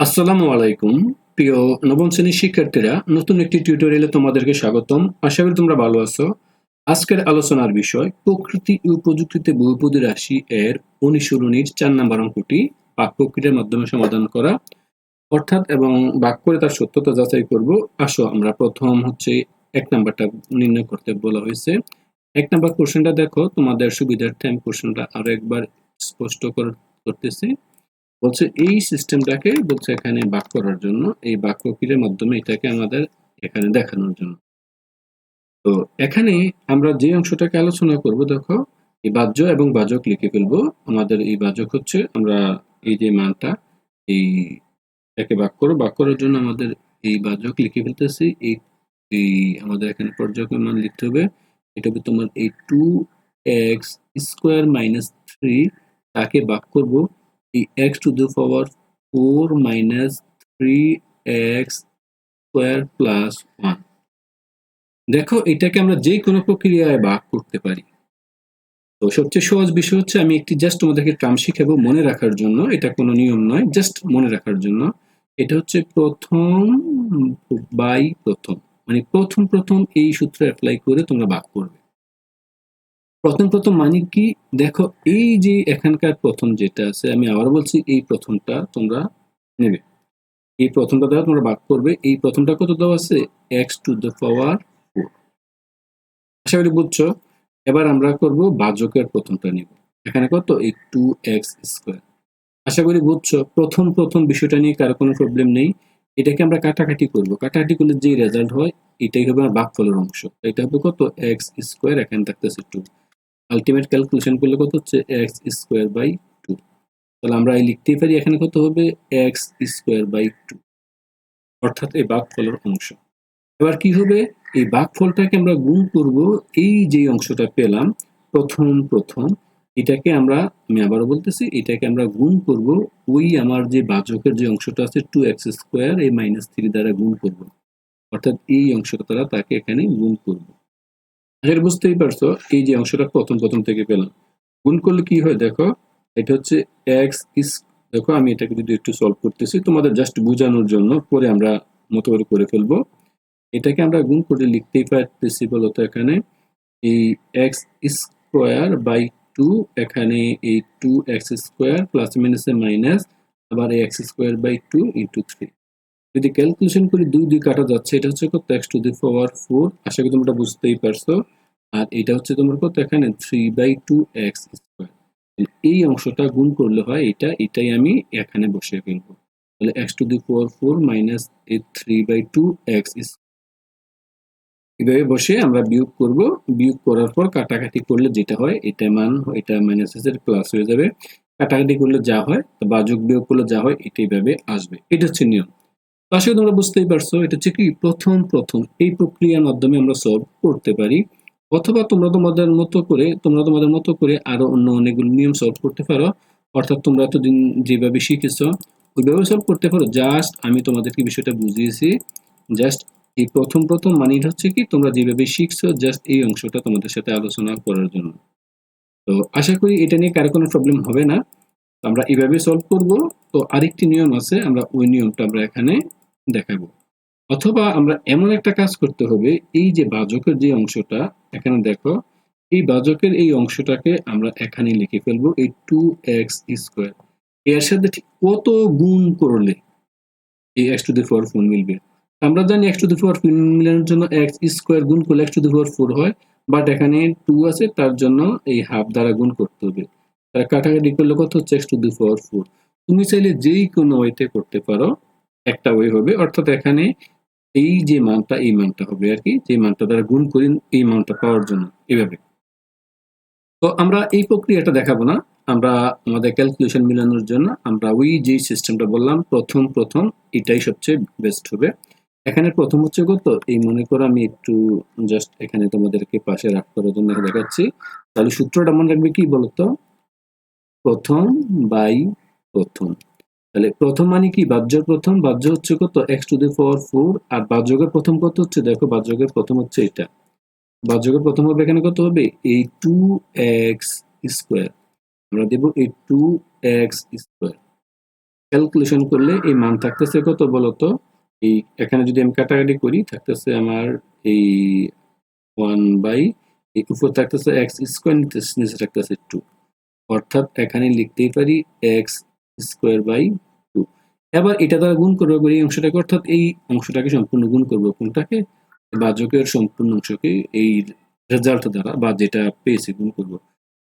আসসালামু আলাইকুম, প্রিয় নবম শ্রেণির শিক্ষার্থীরা, নতুন একটি টিউটোরিয়ালে তোমাদেরকে স্বাগতম। আশা করি তোমরা ভালো আছো। আজকের আলোচনার বিষয়, প্রকৃতি ও প্রযুক্তিতে বহুপদী রাশি এর অনুসরণীর চার নাম্বার অঙ্কটি বাক প্রক্রিয়ার মাধ্যমে সমাধান করা। অর্থাৎ এবং বাক করে তার সত্যতা যাচাই করব। আসো, আমরা প্রথম হচ্ছে এক নাম্বারটা নির্ণয় করতে বলা হয়েছে। এক নাম্বার কোশ্চেনটা দেখো, তোমাদের সুবিধার্থে আমি কোশ্চেনটা আরও একবার স্পষ্ট করতেছি। বলছে, এই সিস্টেমটাকে বলছে, এখানে বাক করার জন্য। এই বাক প্রক্রিয়ার মাধ্যমে এটাকে আমাদের এখানে দেখানোর জন্য। তো এখানে আমরা যে অংশটাকে আলোচনা করব, দেখো, এই বাহ্য এবং বাজক লিখে ফেলব। আমাদের এই বাজক হচ্ছে, আমরা এই যে মানটা, এই একে বাক করো বাক করার জন্য আমাদের এই বাজক লিখে ফেলতেছি। এই এই আমাদের এখানে পর্যায়ক্রম মান লিখতে হবে। এটা হবে তোমার এই two x square minus three তাকে বাক করব। X to the power four minus three x square plus one দেখো, এটাকে আমরা যে কোনো প্রক্রিয়ায় ভাগ করতে পারি। তো সবচেয়ে সহজ বিষয় হচ্ছে, আমি একটি জাস্ট তোমাদেরকে কাম শিখাবো মনে রাখার জন্য। এটা কোনো নিয়ম নয় জাস্ট মনে রাখার জন্য। এটা হচ্ছে প্রথম বাই প্রথম। মানে প্রথম প্রথম এই সূত্র অ্যাপ্লাই করে তোমরা ভাগ করবে। প্রথম প্রথম মানে কি? দেখো, এই যে এখানকার প্রথম যেটা আছে, আমি আবার বলছি এই প্রথমটা তোমরা নেবে। এই প্রথমটা দ্বারা তোমরা ভাগ করবে। এই প্রথমটা কত দেওয়া আছে? X to the power four. আশা করি বুঝছ? এবার আমরা করব বাজকের প্রথমটা নিব। এখানে কত? এই টু এক্স স্কোয়ার। আশা করি বুঝছ? প্রথম প্রথম বিষয়টা নিয়ে কারও কোনো প্রবলেম নেই। এটাকে আমরা কাটাকাটি করব। কাটাকাটি করলে যে রেজাল্ট হয়, এটাই হবে আমার ভাগফলের অংশ। এটা হবে কত? এক্স স্কোয়ার, এখানে থাকতেছে টু। আলটিমেট ক্যালকুলেশন করলে কত হচ্ছে? এক্স স্কোয়ার বাই টু তাহলে আমরা এই লিখতেই পারি এখানে কত হবে? এক্স স্কোয়ার বাই টু অর্থাৎ এই ভাগফলের অংশ। এবার কি হবে? এই ভাগফলটাকে আমরা গুণ করব। এই যে অংশটা পেলাম, প্রথম প্রথম, এটাকে আমরা, আমি আবারও বলতেছি, এটাকে আমরা গুণ করব ওই আমার যে বাচকের যে অংশটা আছে টু এক্স স্কোয়ার এই মাইনাস থ্রি দ্বারা গুণ করব। অর্থাৎ এই অংশটা দ্বারা তাকে এখানে গুণ করব। আসলে বুঝতেই পারছ, এই যে অংশটা প্রথম প্রথম থেকে পেলাম। গুণ করলে কি হয় দেখো, এটা হচ্ছে এক্স ইস দেখো আমি এটাকে যদি একটু সলভ করতেছি, তোমাদের জাস্ট বোঝানোর জন্য পরে আমরা মতো করে করে ফেলব। এটাকে আমরা গুণ করে লিখতেই পারতেছি বলতো এখানে, এই এক্স স্কোয়ার বাই টু এখানে এই টু এক্স স্কোয়ার প্লাস মাইনাসে মাইনাস আবার এই x square by two into three যদি ক্যালকুলেশন করি দুই দুই কাটা যাচ্ছে, এটা হচ্ছে কত? X to the power four আশা করি তোমরা বুঝতেই পারছ। আর এটা হচ্ছে তোমার কত? এখানে three by two x square এই অংশটা গুণ করলে হয় এটা, এটাই আমি এখানে বসিয়ে ফেলব। তাহলে x to the power four minus এই থ্রি বাই টু এক্স এভাবে বসে আমরা বিয়োগ করব। বিয়োগ করার পর কাটাকাটি করলে যেটা হয়, এটা মান, এটা মাইনাস এর প্লাস হয়ে যাবে। কাটাকাটি করলে যা হয় বা যোগ বিয়োগ করলে যা হয় এটা এইভাবে আসবে। এটা হচ্ছে নিয়ম। তো তোমরা বুঝতেই পারছ, এটা হচ্ছে কি প্রথম প্রথম এই প্রক্রিয়ার মাধ্যমে আমরা সলভ করতে পারি। অথবা তোমরা তোমাদের মতো করে, তোমরা তোমাদের মতো করে আরও অন্য অনেকগুলো নিয়ম সলভ করতে পারো। অর্থাৎ তোমরা এতদিন যেভাবে শিখেছো, ওইভাবে সলভ করতে পারো। জাস্ট আমি তোমাদেরকে বিষয়টা বুঝিয়েছি। জাস্ট এই প্রথম প্রথম মানেই হচ্ছে কি তোমরা যেভাবে শিখছো জাস্ট এই অংশটা তোমাদের সাথে আলোচনা করার জন্য। তো আশা করি এটা নিয়ে কারও কোনো প্রবলেম হবে না। আমরা এইভাবে সলভ করব। তো আরেকটি নিয়ম আছে, আমরা ওই নিয়মটা আমরা এখানে দেখাবো। অথবা আমরা এমন একটা কাজ করতে হবে, এই যে বাজকের যে অংশটা, এখানে দেখো, এই বাজকের এই অংশটাকে আমরা এখানে লিখে ফেলব, এই টু এক্স স্কোয়ার এর সাথে ঠিক কত গুণ করলে এই x to the four four মিলবে? আমরা জানি এক্স টু দি পাওয়ার মিলানোর জন্য এক্স স্কোয়ার গুণ করলে x to the power four হয় বাট এখানে টু আছে, তার জন্য এই হাফ দ্বারা গুণ করতে হবে। তার কাটাকাটি করলে কত হচ্ছে x to the power four তুমি চাইলে যেই কোনো ওয়েতে করতে পারো একটা ওয়ে হবে। অর্থাৎ এখানে এই যে মানটা, এই মানটা হবে আর কি, যে মানটা দ্বারা গুণ করি এই মানটা পাওয়ার জন্য এভাবে। তো আমরা এই প্রক্রিয়াটা দেখাবো না। আমরা আমাদের ক্যালকুলেশন মিলানোর জন্য আমরা ওই যে সিস্টেমটা বললাম, প্রথম প্রথম এটাই সবচেয়ে বেস্ট হবে। এখানে প্রথম হচ্ছে কত? এই মনে করো আমি একটু জাস্ট এখানে তোমাদেরকে পাশে রাখ করার জন্য দেখাচ্ছি। তাহলে সূত্রটা মনে রাখবে কি বলতো? প্রথম বাই প্রথম। তাহলে প্রথম মানে কি? বাহ্যের প্রথম, বাহ্য হচ্ছে কত? X to the power four আর বাহ্যকের প্রথম কত হচ্ছে? দেখো, বাহ্যকের প্রথম হচ্ছে এটা। বাহ্যকের প্রথম হবে এখানে কত হবে? এই টু এক্স স্কোয়ার আমরা দেব এই টু এক্স স্কোয়ার ক্যালকুলেশন করলে এই মান থাকতেছে কত বলতো? এই এখানে যদি আমি কাটাকাটি করি, থাকতেছে আমার এই ওয়ান বাই এই উপর থাকতেছে এক্স স্কোয়ার নিচে থাকতেছে টু অর্থাৎ এখানে লিখতেই পারি এক্স স্কোয়ার বাই টু এবার এটা দ্বারা গুণ করব এই অংশটাকে, অর্থাৎ এই অংশটাকে সম্পূর্ণ গুণ করব কোনটাকে? বাজকের সম্পূর্ণ অংশকে এই রেজাল্ট দ্বারা, বা যেটা পেয়েছে, গুণ করব।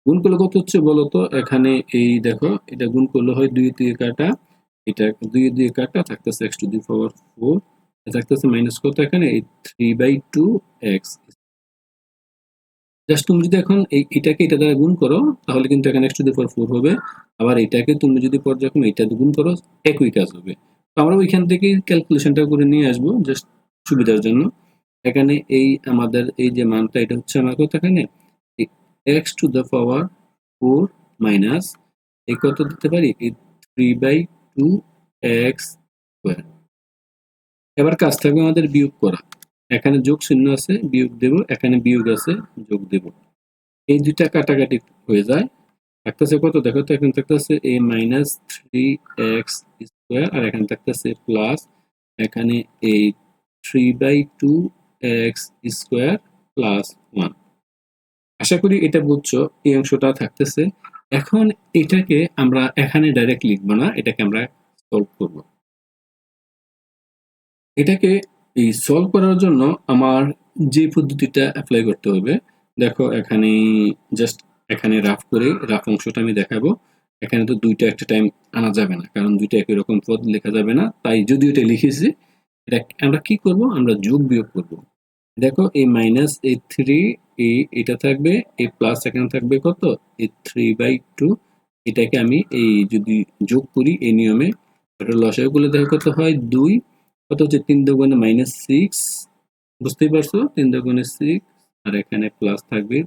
গুণ করলে কত হচ্ছে বলতো? এখানে এই দেখো, এটা গুণ করলে হয় দুই দিয়ে কাটা, এটা দুই দিয়ে কাটা থাকতেছে x to the power four থাকতেছে মাইনাস কত এখানে? এই three by two x just তুমি যদি এখন এটাকে এটা দ্বারা গুণ করো, তাহলে কিন্তু এখানে x to the power four হবে। আবার এটাকে তুমি যদি পর্যায়ক্রমে এটা দিয়ে গুণ করো, একই কাজ হবে। তো আমরা ওইখান থেকে ক্যালকুলেশনটা করে নিয়ে আসব জাস্ট সুবিধার জন্য। এখানে এই আমাদের এই যে মানটা, এটা হচ্ছে আমার কত এখানে? X to the power four minus এই কত দিতে পারি? এই three by two x square এবার কাজ থাকবে আমাদের বিয়োগ করা। এখানে যোগ চিহ্ন আছে, বিয়োগ দেব, এখানে বিয়োগ আছে, যোগ দেব। এই দুইটা কাটাকাটি হয়ে যায়। থাকতেছে কত? দেখো তো, এখানে থাকতেছে এ মাইনাস থ্রি এক্স স্কোয়ার আর এখানে থাকতেছে প্লাস এখানে এই three by two x square plus one আশা করি এটা বুঝছ, এই অংশটা থাকতেছে। এখন এটাকে আমরা এখানে ডাইরেক্ট লিখব না, এটাকে আমরা সলভ করব। এটাকে এই সলভ করার জন্য আমার যে পদ্ধতিটা অ্যাপ্লাই করতে হবে, দেখো এখানে জাস্ট এখানে রাফ করে রাফ অংশটা আমি দেখাবো। এখানে তো দুইটা একটা টাইম আনা যাবে না, কারণ দুইটা একই রকম পদ লেখা যাবে না। তাই যদি এটা লিখেছি, এটা আমরা কি করব? আমরা যোগ বিয়োগ করব। দেখো এই মাইনাস এই থ্রি এই এটা থাকবে এই প্লাস এখানে থাকবে কত? এই থ্রি বাই টু এটাকে আমি এই যদি যোগ করি এই নিয়মে, এটা করলে দেখো কত হয়? দুই। কত হচ্ছে? তিন দোকানে মাইনাস সিক্স বুঝতেই পারছ? তিন দোকানে সিক্স আর এখানে প্লাস থাকবে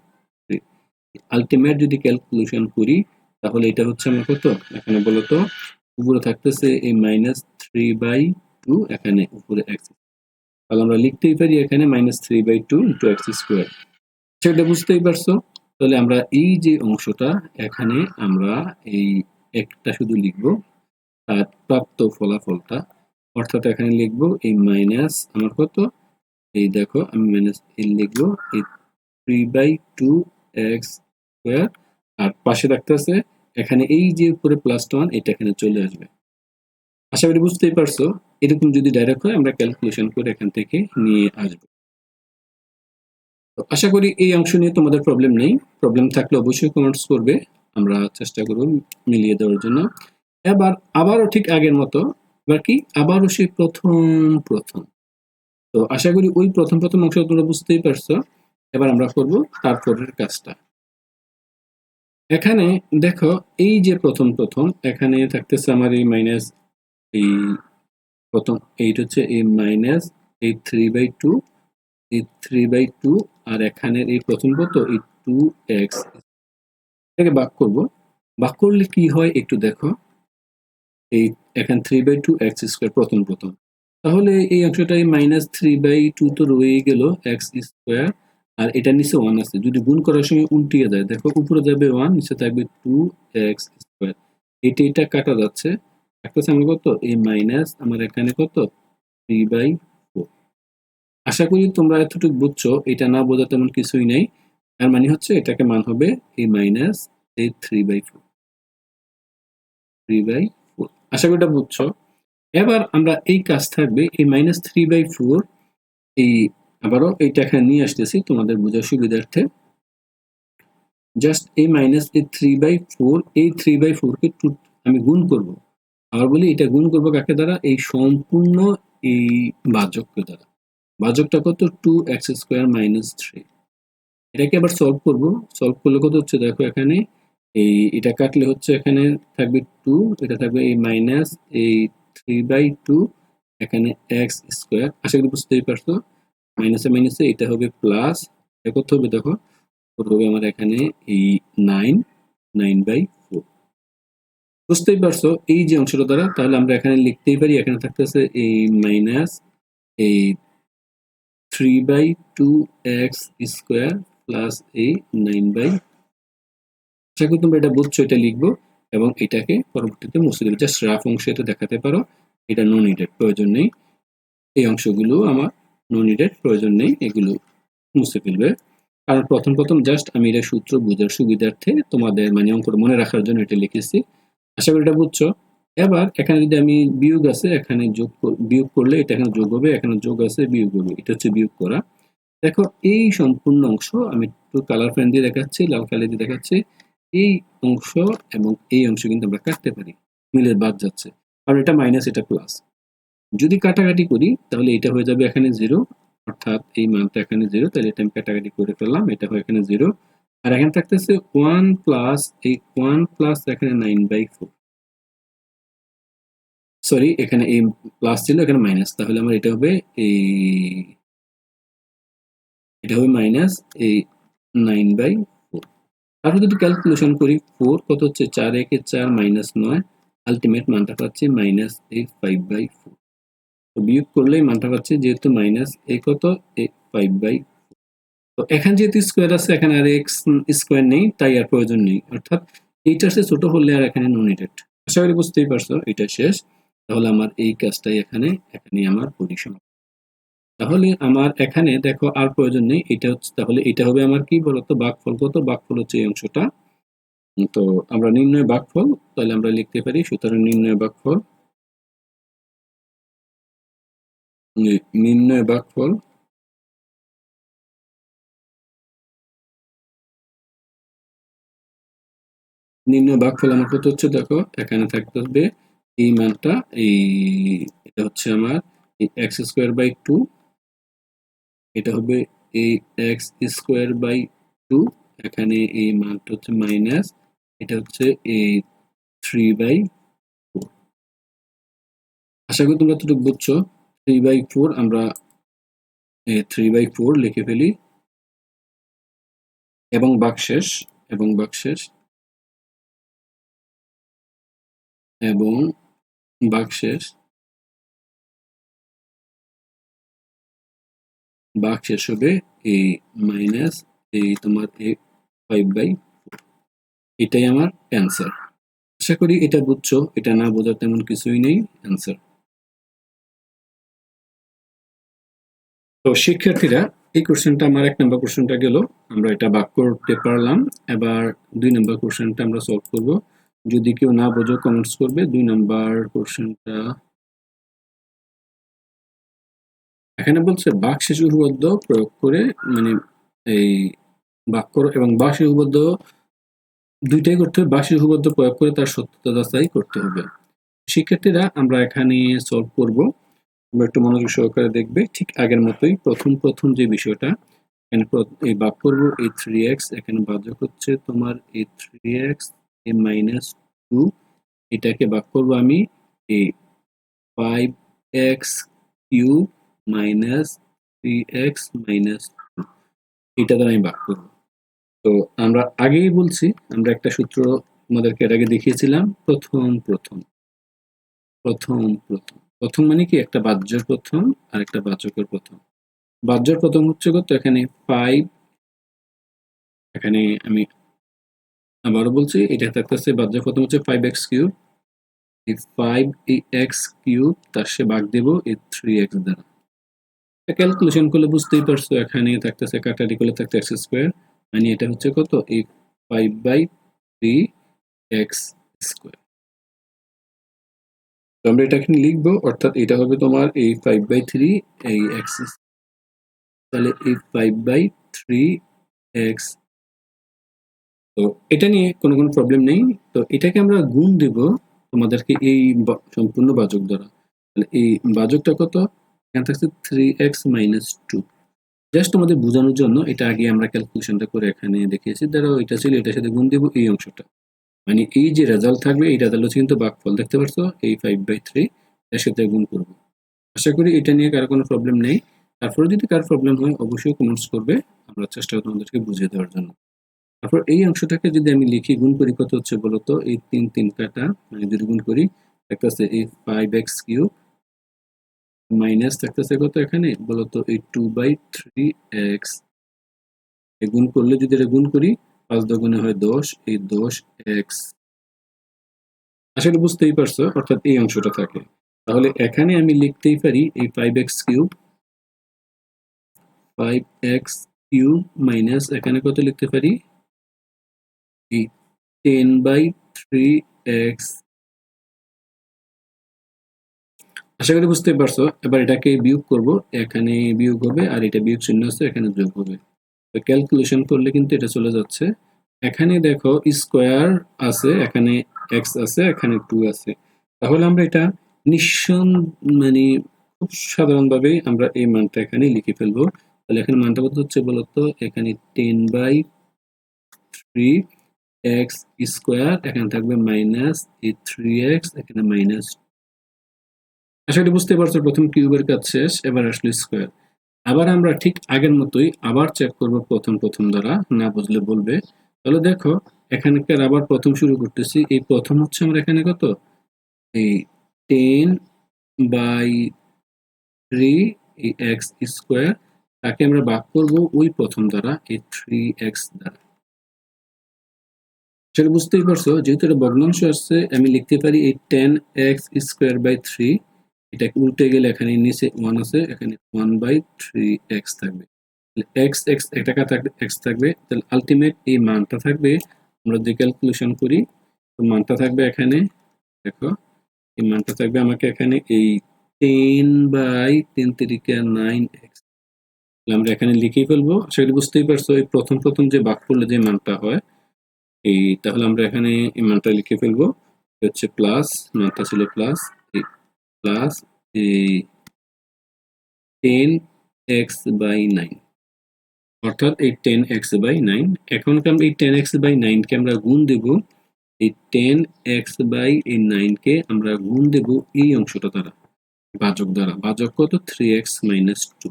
আলটিমেট যদি ক্যালকুলেশন করি, তাহলে এটা হচ্ছে আমার কত? এখানে বলতো উপরে থাকতেছে এই মাইনাস থ্রি বাই টু এখানে উপরে এক্স তাহলে আমরা লিখতেই পারি এখানে minus three by two into x square সেটা বুঝতেই পারছ? তাহলে আমরা এই যে অংশটা, এখানে আমরা এই একটা শুধু লিখব, তার প্রাপ্ত ফলাফলটা অর্থাৎ এখানে লিখব এই মাইনাস আমার কত? এই দেখো, আমি মাইনাস এই লিখব, এই three by two x square আর পাশে রাখতেছে এখানে এই যে উপরে প্লাস ওয়ান এটা এখানে চলে আসবে। আশা করি বুঝতেই পারছ, এরকম যদি ডাইরেক্ট হয়, আমরা ক্যালকুলেশন করে এখান থেকে নিয়ে আসব। আশা করি এই অংশ নিয়ে তোমাদের প্রবলেম নেই। প্রবলেম থাকলে অবশ্যই কমেন্টস করবে, আমরা চেষ্টা করব মিলিয়ে দেওয়ার জন্য। এবার, আবারও ঠিক আগের মতো এবার কি? আবারও সেই প্রথম প্রথম। তো আশা করি ওই প্রথম প্রথম অংশ তোমরা বুঝতেই পারছ। এবার আমরা করব তারপরের কাজটা। এখানে দেখো, এই যে প্রথম প্রথম, এখানে থাকতেছে আমার এই মাইনাস এই প্রথম, এইট হচ্ছে এই মাইনাস এই থ্রি বাই টু এই থ্রি বাই টু আর এখানের এই প্রথম কত? এই টু এক্স এটাকে বাক করব। বাক করলে কি হয়? একটু দেখো। এই এখানে three by two x square প্রথম প্রথম। তাহলে এই অংশটা এই মাইনাস থ্রি বাই টু তো রয়ে গেল এক্স স্কোয়ার আর এটা নিচে ওয়ান আছে। যদি গুণ করার সময় উল্টিয়ে যায়, দেখো উপরে যাবে ওয়ান নিচে থাকবে টু এক্স স্কোয়ার এটা এটা কাটা যাচ্ছে। থাকতেছে আমার কত? এই মাইনাস আমার এখানে কত? থ্রি বাই ফোর আশা করি তোমরা এতটুকু বুঝছ, এটা না বোঝা তেমন কিছুই নেই। তার মানে হচ্ছে এটাকে মান হবে এই মাইনাস এই three by four three by আশা করি এটা বুঝছ। এবার আমরা এই কাজ থাকবে, এই মাইনাস থ্রি বাই ফোর এই আবারও এইটা এখানে নিয়ে আসতেছি তোমাদের বোঝার সুবিধার্থে। জাস্ট এই মাইনাস এই থ্রি বাই ফোর এই থ্রি বাই ফোরকে টু আমি গুণ করব। আবার বলি, এটা গুণ করব কাকে দ্বারা? এই সম্পূর্ণ এই বাজককে দ্বারা। বাজকটা কত? Two x square minus three এটাকে আবার সলভ করব। সলভ করলে কত হচ্ছে? দেখো এখানে এই এটা কাটলে হচ্ছে এখানে থাকবে টু এটা থাকবে এই মাইনাস এই থ্রি বাই টু এখানে এক্স স্কোয়ার আশা করি বুঝতেই পারছ। মাইনাসে মাইনাসে এটা হবে প্লাস কত হবে দেখো। হবে আমার এখানে এই নাইন নাইন বাই ফোর বুঝতেই পারছ এই যে অংশটা দ্বারা, তাহলে আমরা এখানে লিখতেই পারি, এখানে থাকতেছে এই মাইনাস এই three by two x square plus এই নাইন বাই আশা করি তোমরা এটা বুঝছ, এটা লিখব এবং এটাকে পরবর্তীতে মুছে দেবে। জাস্ট রাফ অংশ এটা দেখাতে পারো। এটা নো নিডেড প্রয়োজন নেই। এই অংশগুলো আমার নো নিডেড প্রয়োজন নেই। এগুলো মুছে ফেলবে। কারণ প্রথম প্রথম জাস্ট আমি এটা সূত্র বোঝার সুবিধার্থে তোমাদের মানে অঙ্কটা মনে রাখার জন্য এটা লিখেছি। আশা করি এটা বুঝছ। এবার এখানে যদি আমি বিয়োগ আছে, এখানে যোগ বিয়োগ করলে এটা এখানে যোগ হবে, এখানে যোগ আছে, বিয়োগ হবে। এটা হচ্ছে বিয়োগ করা। দেখো, এই সম্পূর্ণ অংশ আমি একটু কালার পেন দিয়ে দেখাচ্ছি, লাল কালি দিয়ে দেখাচ্ছি। এই অংশ এবং এই অংশ কিন্তু আমরা কাটতে পারি। মিলে বাদ যাচ্ছে। কারণ এটা মাইনাস এটা প্লাস যদি কাটাকাটি করি, তাহলে এটা হয়ে যাবে এখানে জিরো অর্থাৎ এই মানটা এখানে জিরো তাহলে এটা আমি কাটাকাটি করে ফেললাম, এটা হয় এখানে জিরো আর এখানে থাকতেছে ওয়ান প্লাস এই ওয়ান প্লাস এখানে নাইন বাই ফোর সরি এখানে এই প্লাস ছিল, এখানে মাইনাস তাহলে আমার এটা হবে এই, এটা হবে মাইনাস এই নাইন বাই তারপর যদি ক্যালকুলেশন করি ফোর কত হচ্ছে? চার, একে চার মাইনাস নয়। আলটিমেট মানটা পাচ্ছি মাইনাস এই ফাইভ বাই ফোর তো বিয়োগ করলেই মানটা পাচ্ছি যেহেতু মাইনাস এই কত? এই ফাইভ বাই তো এখানে যেহেতু স্কোয়ার আছে, এখানে আর এক্স স্কোয়ার নেই, তাই আর প্রয়োজন নেই। অর্থাৎ এইটার সে ছোট হলে আর এখানে নন নিডেড আশা করি বুঝতেই পারছ, এটা শেষ। তাহলে আমার এই কাজটাই এখানে এখানে আমার পরিসম তাহলে আমার এখানে দেখো আর প্রয়োজন নেই, এটা হচ্ছে, তাহলে এটা হবে আমার কি বলতো, বাঘফল কত? বাঘফল হচ্ছে এই অংশটা। তো আমরা নির্ণয় বাঘফল, তাহলে আমরা লিখতে পারি, সুতরাং নির্ণয় বাঘফল নির্ণয় বাঘফল, নির্ণয় ভাগফল আমার কত হচ্ছে? দেখো, এখানে থাকতে হবে এই মানটা, এই, এটা হচ্ছে আমার এক্স স্কোয়ার বাই টু এটা হবে এই এক্স স্কোয়ার বাই টু এখানে এই মানটা হচ্ছে মাইনাস এটা হচ্ছে এই থ্রি বাই ফোর আশা করি তোমরা তো বুঝছ থ্রি বাই ফোর আমরা থ্রি বাই ফোর লিখে ফেলি। এবং বাকশেষ এবং বাকশেষ এবং বাকশেষ বাকশেষ হবে এই মাইনাস এই তোমার এই ফাইভ বাই এটাই আমার অ্যান্সার আশা করি এটা বুঝছ, এটা না বোঝার তেমন কিছুই নেই অ্যান্সার তো শিক্ষার্থীরা, এই কোশ্চেনটা আমার এক নম্বর কোশ্চেনটা গেল, আমরা এটা বাক করতে পারলাম। এবার দুই নম্বর কোশ্চেনটা আমরা সলভ করব। যদি কেউ না বোঝো কমেন্টস করবে। দুই নাম্বার কোশ্চেনটা এখানে বলছে বাক শেষ উপপাদ্য প্রয়োগ করে মানে এই বাক্য এবং বাক উপপাদ্য দুইটাই করতে হবে। বাক উপপাদ্য প্রয়োগ করে তার সত্যতা যাচাই করতে হবে। শিক্ষার্থীরা, আমরা এখানে সলভ করব। আমরা একটু মনোযোগ সহকারে দেখবে। ঠিক আগের মতোই প্রথম প্রথম যে বিষয়টা, এখানে এই বাক করব, এই থ্রি এক্স এখানে বাজক হচ্ছে তোমার এই থ্রি এক্স এই মাইনাস টু এটাকে বাক করব আমি, এই five x cube minus three x minus two এটা দ্বারা আমি বাক করব। তো আমরা আগেই বলছি, আমরা একটা সূত্র আমাদেরকে এর আগে দেখিয়েছিলাম, প্রথম প্রথম। প্রথম প্রথম। প্রথম মানে কি? একটা বাহ্যর প্রথম আর একটা বাচকের প্রথম। বাহ্যর প্রথম হচ্ছে কত? এখানে ফাইভ এখানে আমি আবারও বলছি, এটা থাকতেছে বাহ্যর প্রথম হচ্ছে ফাইভ এক্স কিউব এই ফাইভ এই এক্স কিউব তার সে ভাগ দেব এই থ্রি এক্স দ্বারা। ক্যালকুলেশন করলে বুঝতেই পারছ, এখানে থাকতেছে কাটারি করলে থাকতে এক্স স্কোয়ার মানে এটা হচ্ছে কত? এই five by three x square তো আমরা এটা এখানে লিখব, অর্থাৎ এটা হবে তোমার এই ফাইভ বাই থ্রি এই এক্স তাহলে এই ফাইভ বাই থ্রি এক্স তো এটা নিয়ে কোনো কোনো প্রবলেম নেই। তো এটাকে আমরা গুণ দেব তোমাদেরকে এই সম্পূর্ণ বাজক দ্বারা। তাহলে এই বাজকটা কত? এখানে থাকছে three x minus two just তোমাদের বোঝানোর জন্য এটা আগে আমরা ক্যালকুলেশনটা করে এখানে দেখিয়েছি। ধরো এটা ছিল, এটার সাথে গুণ দেব এই অংশটা। মানে এই যে রেজাল্ট থাকবে এই রেজাল্ট হচ্ছে কিন্তু বাকফল, দেখতে পারছ? এই ফাইভ বাই থ্রি এর সাথে গুণ করব। আশা করি এটা নিয়ে কারও কোনো প্রবলেম নেই। তারপরে যদি কার প্রবলেম হয়, অবশ্যই কমেন্টস করবে। আমরা চেষ্টা তোমাদেরকে বুঝিয়ে দেওয়ার জন্য। তারপর এই অংশটাকে যদি আমি লিখি, গুণ করি কত হচ্ছে বলতো? এই তিন তিন কাটা মানে যদি গুণ করি থাকতেছে এই ফাইভ এক্স কিউব মাইনাস থাকতেছে কত এখানে? বলতো এই টু বাই থ্রি এক্স গুণ করলে যদি এটা গুণ করি, পাঁচ দগুণে হয় দশ, এই দশ এক্স করি বুঝতেই পারছ, অর্থাৎ এই অংশটা থাকে। তাহলে এখানে আমি লিখতেই পারি এই five x cube five x cube minus এখানে কত লিখতে পারি? এই টেন বাই থ্রি এক্স আশা করি বুঝতে পারছ। এবার এটাকে বিয়োগ করব। এখানে বিয়োগ হবে আর এটা বিয়োগ চিহ্ন আছে, এখানে যোগ হবে। তো ক্যালকুলেশন করলে কিন্তু এটা চলে যাচ্ছে। এখানে দেখো স্কোয়ার আছে, এখানে এক্স আছে, এখানে টু আছে। তাহলে আমরা এটা নিঃসন মানে খুব সাধারণভাবে আমরা এই মানটা এখানে লিখে ফেলব। তাহলে এখানে মানটা কত হচ্ছে বলতো? এখানে ten by three x square এখানে থাকবে মাইনাস এই থ্রি এক্স এখানে মাইনাস আশা করি বুঝতে পারছ, প্রথম কিউবের কাজ শেষ, এবার আসলো স্কোয়ার আবার আমরা ঠিক আগের মতোই আবার চেক করব প্রথম প্রথম দ্বারা, না বুঝলে বলবে। তাহলে দেখো, এখানকার আবার প্রথম শুরু করতেছি। এই প্রথম হচ্ছে আমরা এখানে কত? এই টেন বাই থ্রি এই এক্স স্কোয়ার তাকে আমরা ভাগ করব ওই প্রথম দ্বারা, এই থ্রি এক্স দ্বারা। সেটা বুঝতেই পারছ, যেহেতু এটা ভগ্নাংশ আসছে, আমি লিখতে পারি এই ten x square by three এটা উল্টে গেলে এখানে নিচে ওয়ান আছে, এখানে ওয়ান বাই থ্রি এক্স থাকবে। এক্স এক্স একটা থাকবে এক্স থাকবে। তাহলে আলটিমেট এই মানটা থাকবে, আমরা যদি ক্যালকুলেশন করি, তো মানটা থাকবে এখানে, দেখো, এই মানটা থাকবে আমাকে এখানে এই টেন বাই টেন তিরিকা নাইন এক্স আমরা এখানে লিখে ফেলব। করি বুঝতেই পারছ, এই প্রথম প্রথম যে বাক করলে যে মানটা হয়, এই, তাহলে আমরা এখানে এই মানটা লিখে ফেলব। হচ্ছে প্লাস মানটা ছিল প্লাস প্লাস এই টেন এক্স বাই নাইন অর্থাৎ এই টেন এক্স বাই নাইন এখন এই টেন এক্স বাই নাইনকে আমরা গুণ দেব? এই টেন এক্স বাই এই নাইনকে আমরা গুণ দেব এই অংশটা দ্বারা বাজক দ্বারা। বাজক কত? থ্রি এক্স মাইনাস টু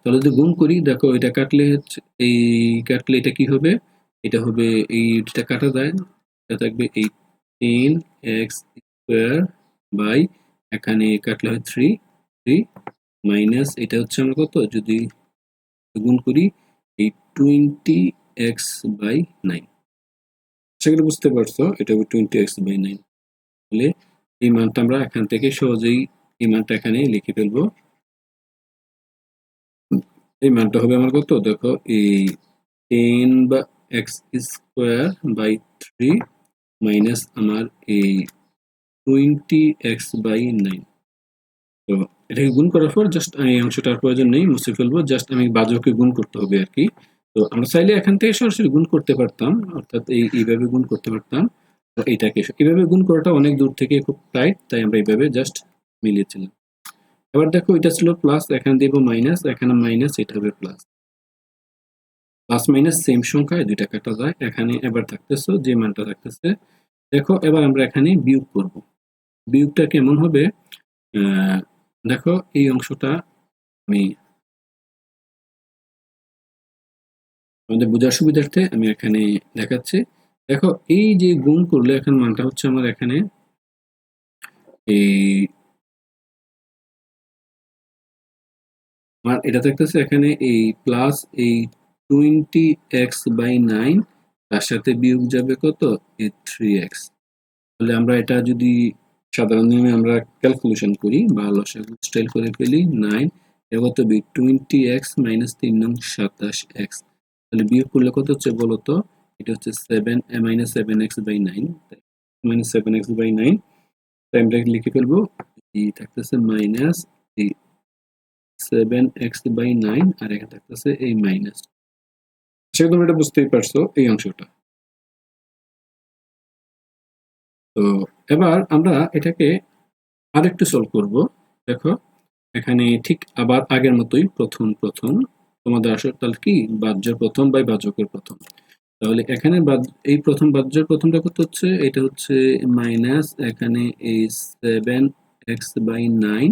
তাহলে যদি গুণ করি, দেখো এটা কাটলে এই কাটলে এটা কি হবে? এটা হবে এইটা কাটা যায় এটা থাকবে এই টেন এক্স স্কোয়ার বাই, এখানে কাটলে হয় থ্রি থ্রি মাইনাস এটা হচ্ছে আমরা কত? যদি গুণ করি এই টোয়েন্টি এক্স বাই নাইন সেগুলো বুঝতে পারছ, এটা হবে টোয়েন্টি এক্স বাই নাইন তাহলে এই মানটা আমরা এখান থেকে সহজেই এই মানটা এখানে লিখে ফেলব। এই মানটা হবে আমার কত? দেখো, এই টেন বা x square by three minus আমার এই টোয়েন্টি এক্স বাই নাইন তো এটাকে গুণ করার পর জাস্ট এই অংশটার প্রয়োজন নেই, মুছে ফেলব জাস্ট আমি বাজকে গুণ করতে হবে আর কি। তো আমরা চাইলে এখান থেকে সরাসরি গুণ করতে পারতাম, অর্থাৎ এই এইভাবে গুণ করতে পারতাম। এইটাকে এইভাবে গুণ করাটা অনেক দূর থেকে খুব টাইট তাই আমরা এইভাবে জাস্ট মিলিয়েছিলাম। এবার দেখো এটা ছিল প্লাস এখানে দেবো মাইনাস এখানে মাইনাস এটা হবে প্লাস প্লাস মাইনাস সেম সংখ্যায় দুইটা কাটা যায়। এখানে এবার থাকতেছে, যে মানটা থাকতেছে, দেখো এবার আমরা এখানে বিয়োগ করব। বিয়োগটা কেমন হবে? দেখো, এই অংশটা আমি আমাদের বোঝার সুবিধার্থে আমি এখানে দেখাচ্ছি। দেখো, এই যে গুণ করলে এখন মানটা হচ্ছে আমার এখানে এই এটা থাকতেছে এখানে এই প্লাস এই টোয়েন্টি এক্স বাই নাইন তার সাথে বিয়োগ যাবে কত? এই থ্রি এক্স তাহলে আমরা এটা যদি সাধারণ নিয়মে আমরা ক্যালকুলেশন করি বা লসাগু স্টাইল করে ফেলি নাইন এটা কত বি টোয়েন্টি এক্স মাইনাস তিন নং সাতাশ এক্স তাহলে বিয়োগ করলে কত হচ্ছে বলতো এটা হচ্ছে seven minus seven x by nine minus seven x by nine তাই আমরা লিখে ফেলব। এই থাকতেছে minus seven x by nine আর এখানে থাকতেছে এই মাইনাস সেটা তোমরা এটা বুঝতেই পারছ এই অংশটা। তো এবার আমরা এটাকে আরেকটু সলভ করব। দেখো, এখানে ঠিক আবার আগের মতোই প্রথম প্রথম। তোমাদের আসলে তাহলে কি? বাহ্যের প্রথম বাই বাজকের প্রথম। তাহলে এখানে এই প্রথম বাহ্যের প্রথমটা কত হচ্ছে? এটা হচ্ছে মাইনাস এখানে এই সেভেন এক্স বাই নাইন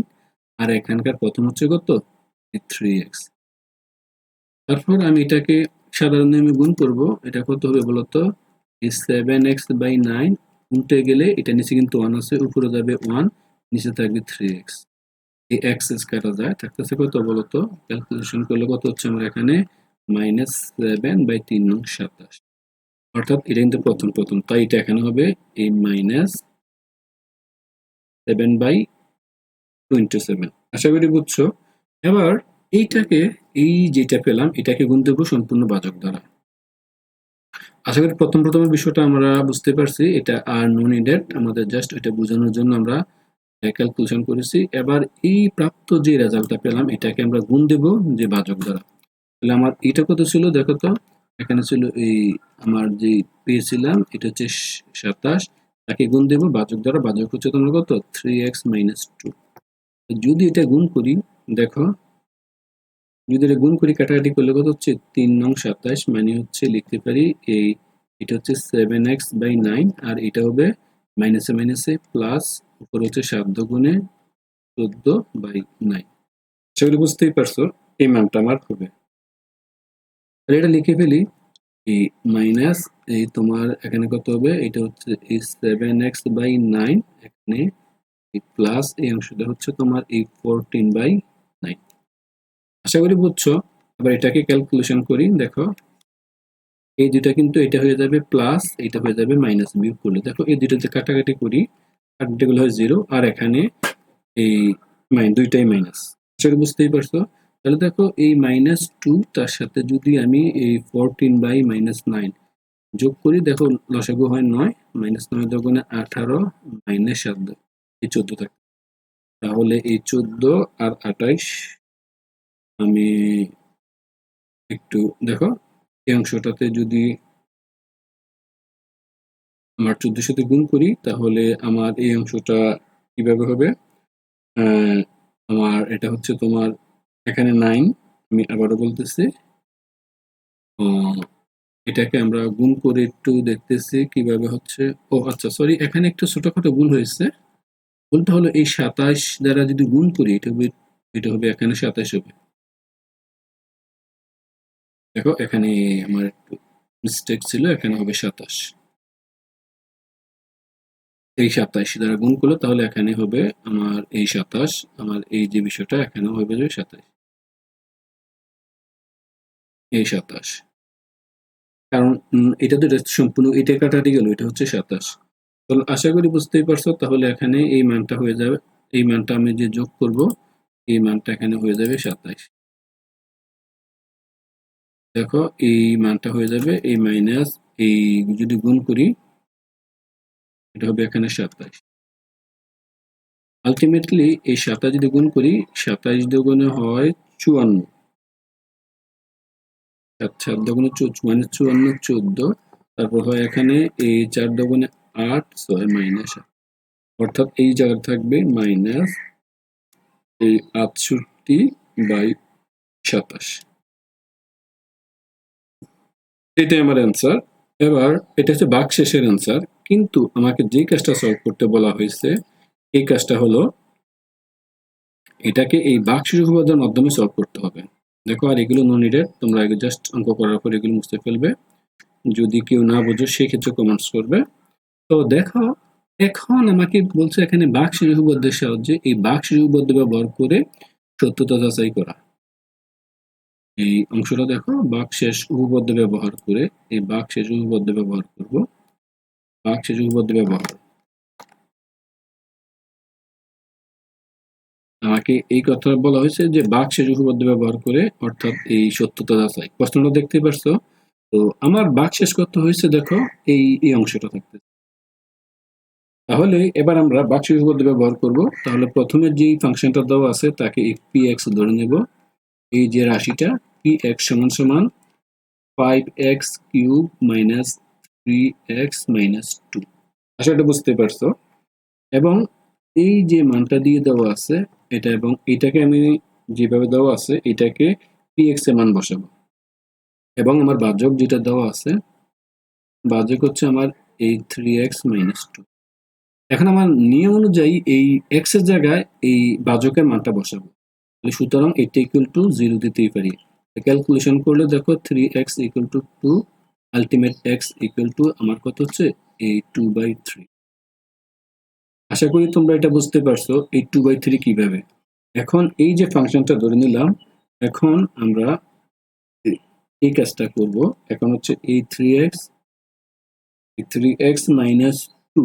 আর এখানকার প্রথম হচ্ছে কত? থ্রি এক্স তারপর আমি এটাকে সাধারণ নিয়মে গুণ করব। এটা কত হবে বলতো? এই সেভেন এক্স বাই নাইন উল্টে গেলে এটা নিচে কিন্তু ওয়ান আছে, উপরে যাবে ওয়ান নিচে থাকবে থ্রি এক্স এই এক্স এক্স কাটা যায়, থাকতেছে কত বলতো? ক্যালকুলেশন করলে কত হচ্ছে আমার এখানে? মাইনাস সেভেন বাই তিন নং সাতাশ। অর্থাৎ এটা কিন্তু প্রথম প্রথম। তাই এটা এখানে হবে এই minus seven by twenty seven আশা করি বুঝছ? এবার এইটাকে, এই যেটা পেলাম, এটাকে গুণ দেবো সম্পূর্ণ বাচক দ্বারা। আশা করি প্রথম প্রথম বিষয়টা আমরা বুঝতে পারছি, এটা আর নো নিডেড আমাদের জাস্ট এটা বোঝানোর জন্য আমরা ক্যালকুলেশন করেছি। এবার এই প্রাপ্ত যে রেজাল্টটা পেলাম, এটাকে আমরা গুণ দেব যে বাচক দ্বারা। তাহলে আমার এটা কত ছিল দেখো তো? এখানে ছিল এই আমার যে পেয়েছিলাম, এটা হচ্ছে সাতাশ, তাকে গুণ দেব বাচক দ্বারা, বাচক হচ্ছে তোমার কত? থ্রি এক্স মাইনাস টু যদি এটা গুণ করি, দেখো যদি এটা গুণ করি কাটাকাটি করলে কত হচ্ছে? তিন নং সাতাশ মানে হচ্ছে লিখতে পারি এই এটা হচ্ছে সেভেন এক্স বাই নাইন আর এটা হবে মাইনাসে মাইনাসে প্লাস উপর হচ্ছে সাত গুণে চোদ্দ বাই নাইন সেগুলো বুঝতেই পারছ, এই মানটা আমার হবে। আর এটা লিখে ফেলি এই মাইনাস এই তোমার এখানে কত হবে? এটা হচ্ছে এই সেভেন এক্স বাই নাইন এখানে প্লাস এই অংশটা হচ্ছে তোমার এই ফোরটিন বাই আশা করি বুঝছ। আবার এটাকে ক্যালকুলেশন করি, দেখো। এই দুটা কিন্তু এটা হয়ে যাবে প্লাস এটা হয়ে যাবে মাইনাস বিয়োগ করলে। দেখো, এই দুটাতে কাটাকাটি করি কাটাকাটিগুলো হয় জিরো আর এখানে এই মাইন দুইটাই মাইনাস আশা করি বুঝতেই পারছ। তাহলে দেখো, এই মাইনাস টু তার সাথে যদি আমি এই ফোরটিন বাই মাইনাস নাইন যোগ করি, দেখো, লসাগু হয় নয় মাইনাস নয় দোকানে আঠারো মাইনাস সাত এই চোদ্দ থাকে। তাহলে এই চোদ্দ আর আঠাইশ আমি একটু দেখো, এই অংশটাতে যদি আমার চোদ্দোর সাথে গুণ করি, তাহলে আমার এই অংশটা কীভাবে হবে? আমার এটা হচ্ছে তোমার এখানে নাইন আমি আবারও বলতেছি। এটাকে আমরা গুণ করে একটু দেখতেছি কীভাবে হচ্ছে। ও আচ্ছা সরি এখানে একটু ছোটখাটো ভুল হয়েছে। ভুলটা হলো এই সাতাশ দ্বারা যদি গুণ করি, এটা হবে এটা হবে এখানে সাতাশ হবে। দেখো, এখানে আমার একটু মিস্টেক ছিল, এখানে হবে সাতাশ। এই সাতাশ দ্বারা গুণ করলে তাহলে এখানে হবে আমার এই সাতাশ, আমার এই যে বিষয়টা এখানে হবে যে সাতাশ। এই সাতাশ। কারণ এটা তো সম্পূর্ণ এটা কাটাটি গেল, এটা হচ্ছে সাতাশ। তাহলে আশা করি বুঝতেই পারছ, তাহলে এখানে এই মানটা হয়ে যাবে, এই মানটা আমি যে যোগ করব, এই মানটা এখানে হয়ে যাবে সাতাইশ দেখো, এই মানটা হয়ে যাবে, এই মাইনাস এই যদি গুণ করি, এটা হবে এখানে সাতাইশ। আলটিমেটলি এই সাতাশ যদি গুণ করি, সাতাইশ দুগুণে হয় চুয়ান্ন। সাত দগুণে মানে চুয়ান্ন, চোদ্দ। তারপর হয় এখানে এই চার দগুণে আট, ছয় মাইনাস অর্থাৎ এই জায়গা থাকবে মাইনাস এই আটষট্টি বাই সাতাশ। এটাই আমার অ্যান্সার এবার এটা হচ্ছে বাক শেষের অ্যান্সার কিন্তু আমাকে যে কাজটা সলভ করতে বলা হয়েছে, এই কাজটা হলো এটাকে এই বাক শিশু মাধ্যমে সলভ করতে হবে। দেখো, আর এগুলো নন নিডেড তোমরা আগে জাস্ট অঙ্ক করার পর এগুলো মুছতে ফেলবে। যদি কেউ না বোঝো সেক্ষেত্রে কমেন্টস করবে। তো দেখো, এখন আমাকে বলছে এখানে বাক শিশুবদ্ধের সাহায্যে এই বাক শিশুবদ্ধ ব্যবহার করে সত্যতা যাচাই করা। এই অংশটা দেখো বাক শেষ উপবদ্ধ ব্যবহার করে এই বাক শেষ উপবদ্ধ ব্যবহার করব। বাক শেষ উপবদ্ধ ব্যবহার। আমাকে এই কথা বলা হয়েছে যে বাক শেষ উপবদ্ধ ব্যবহার করে অর্থাৎ এই সত্যতা যাচাই। প্রশ্নটা দেখতে পারছ? তো আমার বাক শেষ করতে হয়েছে, দেখো, এই এই অংশটা থাকতে তাহলে এবার আমরা বাক শেষ উপবদ্ধ ব্যবহার করব। তাহলে প্রথমে যে ফাংশনটা দেওয়া আছে, তাকে পি এক্স ধরে নেব। এই যে রাশিটা পি এক্স সমান সমান five x cube minus three x minus two আশা এটা বুঝতে পারছ? এবং এই যে মানটা দিয়ে দেওয়া আছে, এটা এবং এটাকে আমি যেভাবে দেওয়া আছে, এটাকে পি এক্সের মান বসাবো। এবং আমার বাজক যেটা দেওয়া আছে বাজক হচ্ছে আমার এই থ্রি এক্স মাইনাস টু এখন আমার নিয়ম অনুযায়ী এই এক্সের জায়গায় এই বাজকের মানটা বসাবো। সুতরাং এটা ইকুয়াল টু জিরো দিতেই পারি। ক্যালকুলেশন করলে দেখো three x equal to two ultimate x equal to আমার কত হচ্ছে? এই টু বাই থ্রি আশা করি তোমরা এটা বুঝতে পারছ এই টু বাই থ্রি কীভাবে? এখন এই যে ফাংশনটা ধরে নিলাম, এখন আমরা এই কাজটা করব। এখন হচ্ছে এই three x three x minus two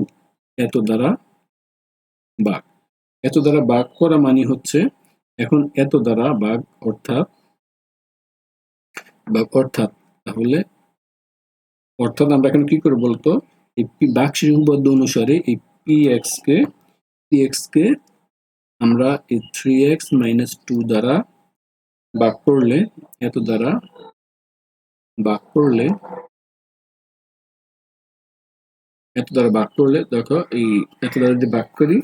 এত দ্বারা বাঘ এত দ্বারা বাঘ করা মানে হচ্ছে এখন এত দ্বারা বাঘ অর্থাৎ বাঘ অর্থাৎ তাহলে, অর্থাৎ আমরা এখন কি করে বলতো? এই বাঘ উপপাদ্য অনুসারে এই পি এক্স কে পি এক্স কে আমরা এই থ্রি এক্স মাইনাস টু দ্বারা বাঘ করলে, এত দ্বারা বাঘ করলে, এত দ্বারা বাঘ করলে, দেখো এই এত দ্বারা যদি বাঘ করি,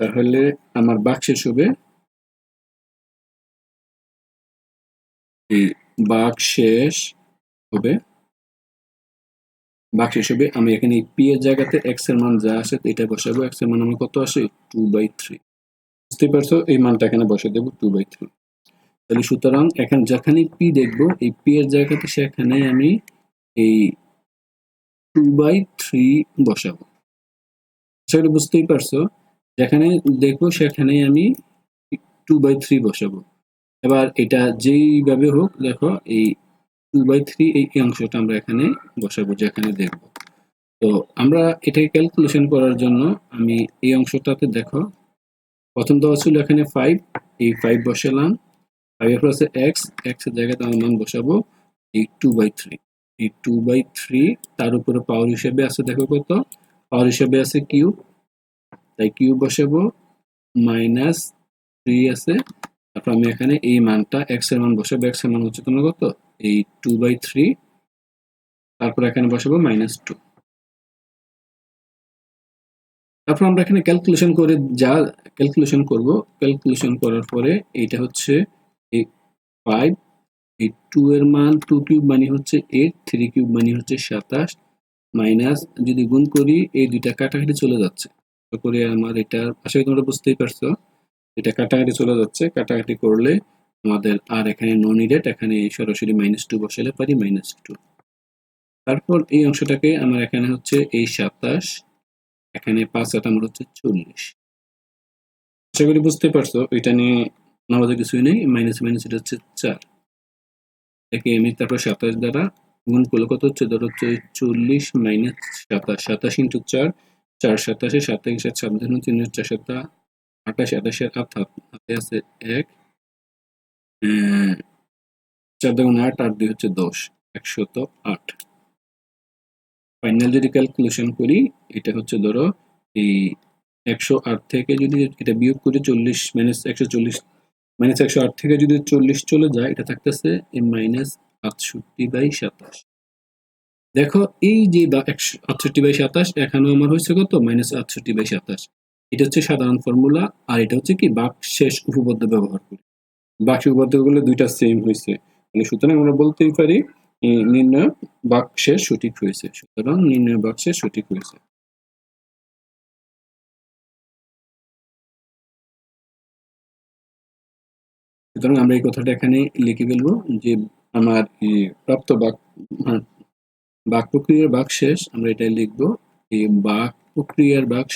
তাহলে আমার বাঘ শেষ হবে বাঘ শেষ হবে। বাঘ শেষ হবে, আমি এখানে পি এর জায়গাতে এক্সের মান যা আসে এটা বসাবো। এক্সের মান আমার কত আসে টু বাই থ্রি বুঝতে পারছ? এই মানটা এখানে বসে দেবো টু বাই থ্রি তাহলে সুতরাং এখানে যেখানে পি দেখব, এই পি এর জায়গাতে সেখানে আমি এই টু বাই থ্রি বসাবো। সেটা বুঝতেই পারছ? যেখানে দেখব সেখানে আমি টু বাই থ্রি বসাবো। এবার এটা যেইভাবে হোক, দেখো এই টু বাই থ্রি এই অংশটা আমরা এখানে বসাবো যেখানে দেখব। তো আমরা এটাকে ক্যালকুলেশন করার জন্য আমি এই অংশটাতে দেখো, প্রথম দেওয়া ছিল এখানে ফাইভ এই ফাইভ বসালাম। ফাইভ এর আছে এক্স এক্সের জায়গাতে আমার মান বসাবো, এই টু বাই থ্রি এই টু বাই থ্রি তার উপরে পাওয়ার হিসেবে আছে দেখো কত? পাওয়ার হিসেবে আছে কিউব তাই কিউব বসাবো মাইনাস থ্রি আছে। তারপর আমি এখানে এই মানটা এক্সের মান বসাবো এক্সের মান হচ্ছে তোমার কত? এই টু বাই থ্রি তারপর এখানে বসাবো মাইনাস টু তারপর আমরা এখানে ক্যালকুলেশন করে যা ক্যালকুলেশন করব ক্যালকুলেশন করার পরে এইটা হচ্ছে এই ফাইভ এই টু এর মান টু কিউব মানে হচ্ছে এইট থ্রি কিউব মানে হচ্ছে সাতাশ মাইনাস যদি গুণ করি, এই দুইটা কাটাকাটি চলে যাচ্ছে। করে আমার এটা, আশা করি তোমরা বুঝতেই পারছ। এটা কাটাকাটি চলে যাচ্ছে। কাটাকাটি করলে আমাদের আর এখানে নন নিডেড এখানে সরাসরি মাইনাস টু বসালে পারি মাইনাস টু তারপর এই অংশটাকে আমার এখানে হচ্ছে এই সাতাশ, এখানে পাঁচ আট আমার হচ্ছে চল্লিশ। আশা করি বুঝতে পারছ, এটা নিয়ে আমাদের কিছুই নেই মাইনাস মাইনাস এটা হচ্ছে চার। একে আমি তারপর সাতাশ দ্বারা গুণ করলে কত হচ্ছে? ধর হচ্ছে চল্লিশ মাইনাস সাতাশ সাতাশ ইন্টু চার চার সাতাশে সাতাশ সাত সাবধান তিন, চার সাতা আঠাশ আঠাশের আট হাতে আছে এক চার দেখুন আট আট দুই হচ্ছে দশ, একশত আট। ফাইনাল যদি ক্যালকুলেশন করি, এটা হচ্ছে ধরো এই একশো আট থেকে যদি এটা বিয়োগ করে চল্লিশ মাইনাস একশো চল্লিশ মাইনাস একশো আট থেকে যদি চল্লিশ চলে যায়, এটা থাকতেছে এই মাইনাস আটষট্টি বাই সাতাশ। দেখো এই যে একশো আটষট্টি বাই সাতাশ, এখানেও আমার হয়েছে কত? মাইনাস আটষট্টি বাই সাতাশ। এটা হচ্ছে সাধারণ ফর্মুলা আর এটা হচ্ছে কি বাক শেষ উপপাদ্য ব্যবহার করি। বাকি উপপাদ্যগুলো দুইটা সেম হয়েছে মানে সুতরাং আমরা বলতেই পারি নির্ণয় বাক সঠিক হয়েছে। সুতরাং নির্ণয় বাক সঠিক হয়েছে। সুতরাং আমরা এই কথাটা এখানে লিখে ফেলব যে আমার প্রাপ্ত বাক বাক প্রক্রিয়ার বাক আমরা এটাই লিখব এই বাক প্রক্রিয়ার বাক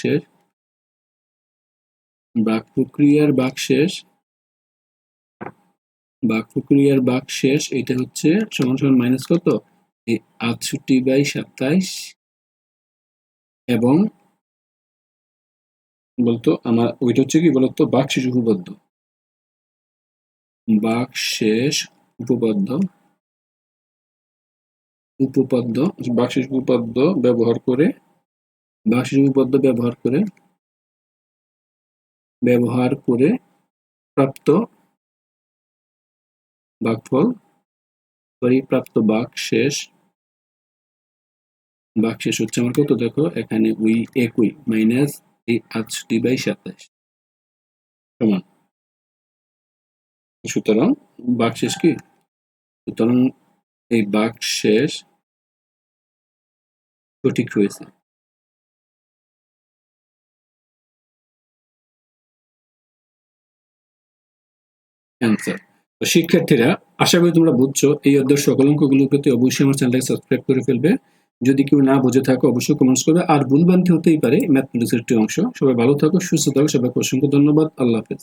বাক প্রক্রিয়ার বাক শেষ বাক প্রক্রিয়ার বাক শেষ এটা হচ্ছে সমান সমান মাইনাস কত? আটষট্টি বাই সাতাইশ এবং বলতো আমার, ওইটা হচ্ছে কি বলতো? বাক শেষ উপপাদ্য। বাক শেষ উপপাদ্য উপপাদ্য, বাকশেষ উপপাদ্য ব্যবহার করে, বাকশেষ উপপাদ্য ব্যবহার করে ব্যবহার করে প্রাপ্ত বাকফল সরি প্রাপ্ত বাক শেষ। বাক শেষ হচ্ছে আমার কত? দেখো, এখানে ওই একই মাইনাস এই আটষট্টি বাই সাতাশ। সমান। সুতরাং বাক শেষ কি? সুতরাং এই বাক শেষ সঠিক হয়েছে। অ্যান্সার তো শিক্ষার্থীরা আশা করি তোমরা বুঝছ এই অধ্যায় সকল অঙ্কগুলোর প্রতি অবশ্যই আমার চ্যানেলটাকে সাবস্ক্রাইব করে ফেলবে। যদি কেউ না বুঝে থাকো অবশ্যই কমেন্টস করবে। আর ভুলভ্রান্তি হতেই পারে ম্যাথমেটিক্সের একটি অংশ। সবাই ভালো থাকো সুস্থ থাকো সবাইকে অসংখ্য ধন্যবাদ। আল্লাহ হাফেজ।